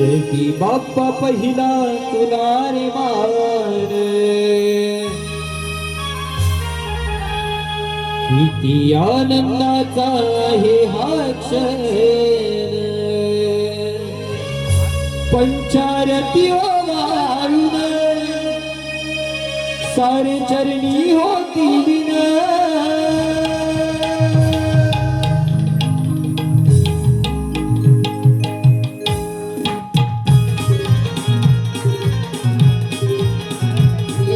शेती बाप्पा पहिला तुला रे मार किती आनंदाचा हे हा क्षण. पंचारती वाळून सारे चरणी होती विना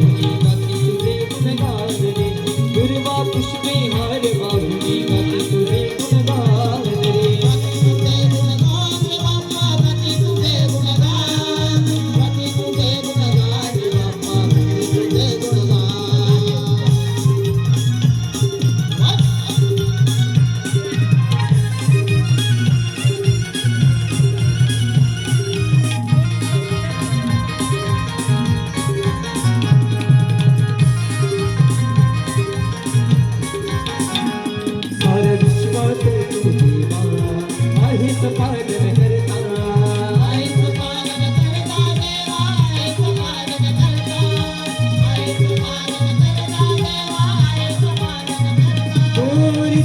Thank you.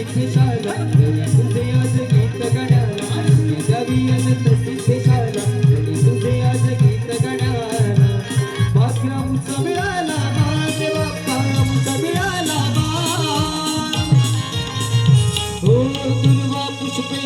Sikhsala, Hudaya Sikh Sagana. दुर्वा पुष्पे